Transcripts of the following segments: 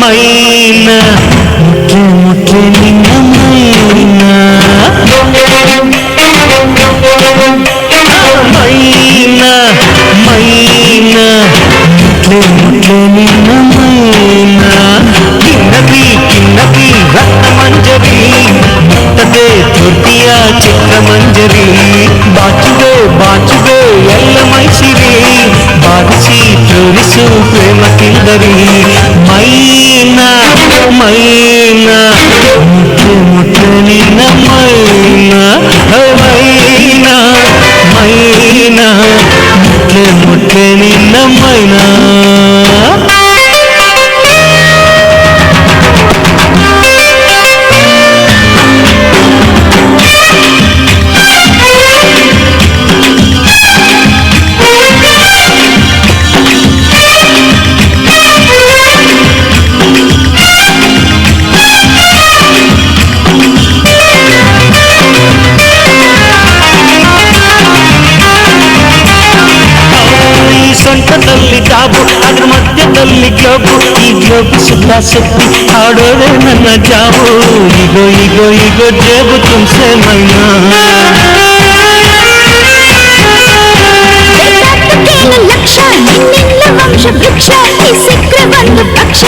మైనా ముట్టి ముట్టి నిన్న మైనా మైనా మైనా ముట్టి ముట్టి నిన్న మైనా కిన్నది కిన్నది రక్తమంజరి. ముట్టదే తృతీయ చిత్రమంజరి. బాచువే బాచువే ఎల్ల మైసిరి. ప్రేమ కిందవి మైనా మైనా ముట్టు ముట్టునిన మైనా మైనా మైనా ముట్టు ముట్టునిన మైనా. ಮಧ್ಯದಲ್ಲಿ ಗ್ಲೋಬು ಈ ಗ್ಲೋಬು ಸುತ್ತ ಸುತ್ತಿ ಹಾಡೋದೆ ನನ್ನ ಜಾಬು ಈಗೋ ಈಗೋ ಈಗೋ ಜೇಬು ತುಂಸೆ ಮೈನಾ ಬೆಟ್ಟಕ್ಕೇನು ಲಕ್ಷ ನಿನ್ನಿಲ್ಲ ವಂಶ ವೃಕ್ಷ ಈ ಸಿಕ್ಕರೆ ಒಂದು ಪಕ್ಷ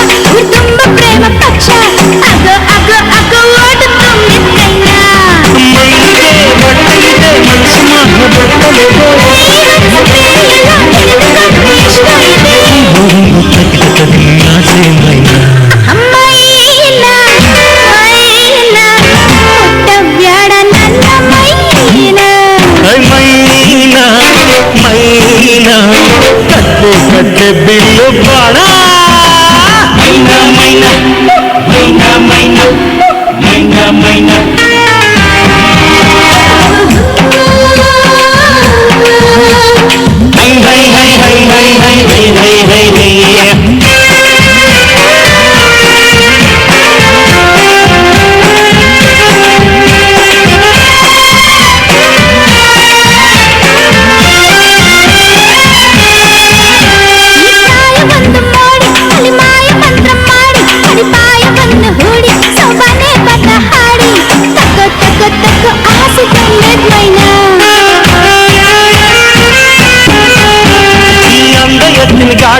mine.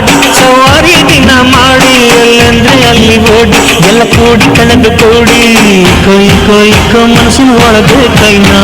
ಎತ್ತಿನ ಗಾಡಿ ಸವಾರಿ ದಿನ ಮಾಡಿ ಎಲ್ಲಂದ್ರೆ ಅಲ್ಲಿ ಓಡಿ ಎಲ್ಲ ಕೂಡಿ ಕಳೆದು ಕೂಡಿ ಕೊಯ್ ಕೊಯ್ ಕೊ ಮನಸ್ಸಿನ ಒಳಗೆ ಕೈನಾ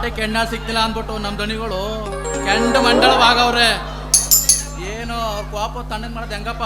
ತೋಟಕ್ಕೆ ಎಣ್ಣ ಸಿಕ್ತಿಲ್ಲ ಅಂದ್ಬಿಟ್ಟು ನಮ್ಮ ದನಿಗಳು ಕೆಂಡ ಮಂಡಳವಾಗವ್ರೆ ಏನು ಅವ್ರ ಕೋಪ ತಣ್ಣಗೆ ಮಾಡೋದು ಹೆಂಗಪ್ಪ?